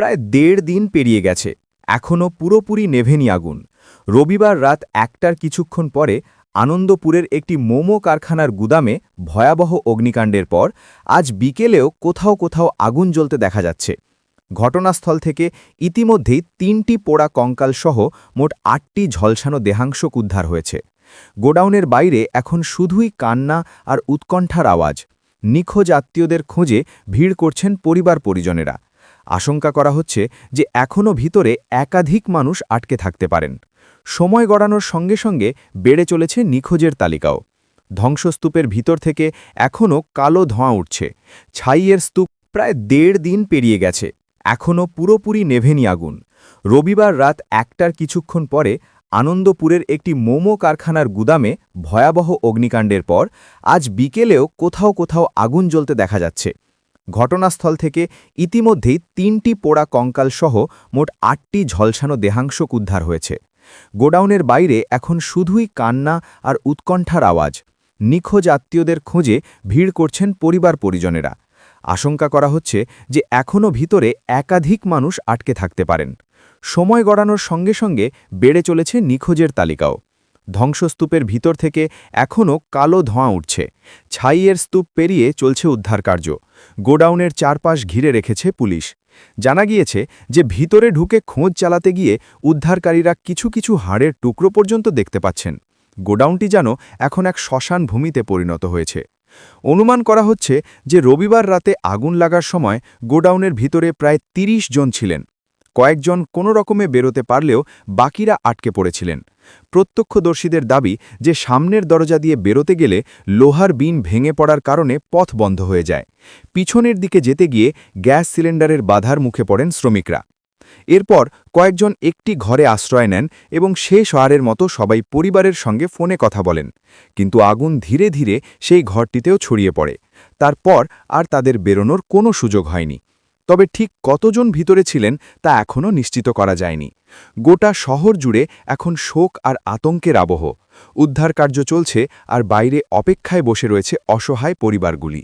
প্রায় দেড় দিন পেরিয়ে গেছে। এখনও পুরোপুরি নেভেনি আগুন। রবিবার রাত একটার কিছুক্ষণ পরে আনন্দপুরের একটি মোমো কারখানার গুদামে ভয়াবহ অগ্নিকাণ্ডের পর আজ বিকেলেও কোথাও কোথাও আগুন জ্বলতে দেখা যাচ্ছে। ঘটনাস্থল থেকে ইতিমধ্যেই তিনটি পোড়া কঙ্কালসহ মোট আটটি ঝলসানো দেহাংশক উদ্ধার হয়েছে। গোডাউনের বাইরে এখন শুধুই কান্না আর উৎকণ্ঠার আওয়াজ। নিখোঁজ আত্মীয়দের খোঁজে ভিড় করছেন পরিবার পরিজনেরা। আশঙ্কা করা হচ্ছে যে এখনও ভিতরে একাধিক মানুষ আটকে থাকতে পারেন। সময় গড়ানোর সঙ্গে সঙ্গে বেড়ে চলেছে নিখোঁজের তালিকাও। ধ্বংসস্তূপের ভিতর থেকে এখনও কালো ধোঁয়া উঠছে। ছাইয়ের স্তূপ প্রায় দেড় দিন পেরিয়ে গেছে। এখনও পুরোপুরি নেভেনি আগুন। রবিবার রাত একটার কিছুক্ষণ পরে আনন্দপুরের একটি মোমো কারখানার গুদামে ভয়াবহ অগ্নিকাণ্ডের পর আজ বিকেলেও কোথাও কোথাও আগুন জ্বলতে দেখা যাচ্ছে। ঘটনাস্থল থেকে ইতিমধ্যেই তিনটি পোড়া কঙ্কালসহ মোট আটটি ঝলসানো দেহাংশক উদ্ধার হয়েছে। গোডাউনের বাইরে এখন শুধুই কান্না আর উৎকণ্ঠার আওয়াজ। নিখোঁজ আত্মীয়দের খোঁজে ভিড় করছেন পরিবার পরিজনেরা। আশঙ্কা করা হচ্ছে যে এখনও ভিতরে একাধিক মানুষ আটকে থাকতে পারেন। সময় গড়ানোর সঙ্গে সঙ্গে বেড়ে চলেছে নিখোঁজের তালিকাও। ধ্বংসস্তূপের ভিতর থেকে এখনও কালো ধোঁয়া উঠছে। ছাইয়ের স্তূপ পেরিয়ে চলছে উদ্ধারকার্য। গোডাউনের চারপাশ ঘিরে রেখেছে পুলিশ। জানা গিয়েছে যে ভিতরে ঢুকে খোঁজ চালাতে গিয়ে উদ্ধারকারীরা কিছু কিছু হাড়ের টুকরো পর্যন্ত দেখতে পাচ্ছেন। গোডাউনটি যেন এখন এক শ্মশান ভূমিতে পরিণত হয়েছে। অনুমান করা হচ্ছে যে রবিবার রাতে আগুন লাগার সময় গোডাউনের ভিতরে প্রায় ৩০ জন ছিলেন। কয়েকজন কোনো রকমে বেরোতে পারলেও বাকিরা আটকে পড়েছিলেন। প্রত্যক্ষদর্শীদের দাবি যে সামনের দরজা দিয়ে বেরোতে গেলে লোহার বিন ভেঙে পড়ার কারণে পথ বন্ধ হয়ে যায়। পিছনের দিকে যেতে গিয়ে গ্যাস সিলিন্ডারের বাধার মুখে পড়েন শ্রমিকরা। এরপর কয়েকজন একটি ঘরে আশ্রয় নেন এবং শেষ হারের মতো সবাই পরিবারের সঙ্গে ফোনে কথা বলেন। কিন্তু আগুন ধীরে ধীরে সেই ঘরটিতেও ছড়িয়ে পড়ে। তারপর আর তাদের বেরোনোর কোনো সুযোগ হয়নি। তবে ঠিক কতজন ভিতরে ছিলেন তা এখনও নিশ্চিত করা যায়নি। গোটা শহর জুড়ে এখন শোক আর আতঙ্কের আবহ। উদ্ধার কার্য চলছে আর বাইরে অপেক্ষায় বসে রয়েছে অসহায় পরিবারগুলি।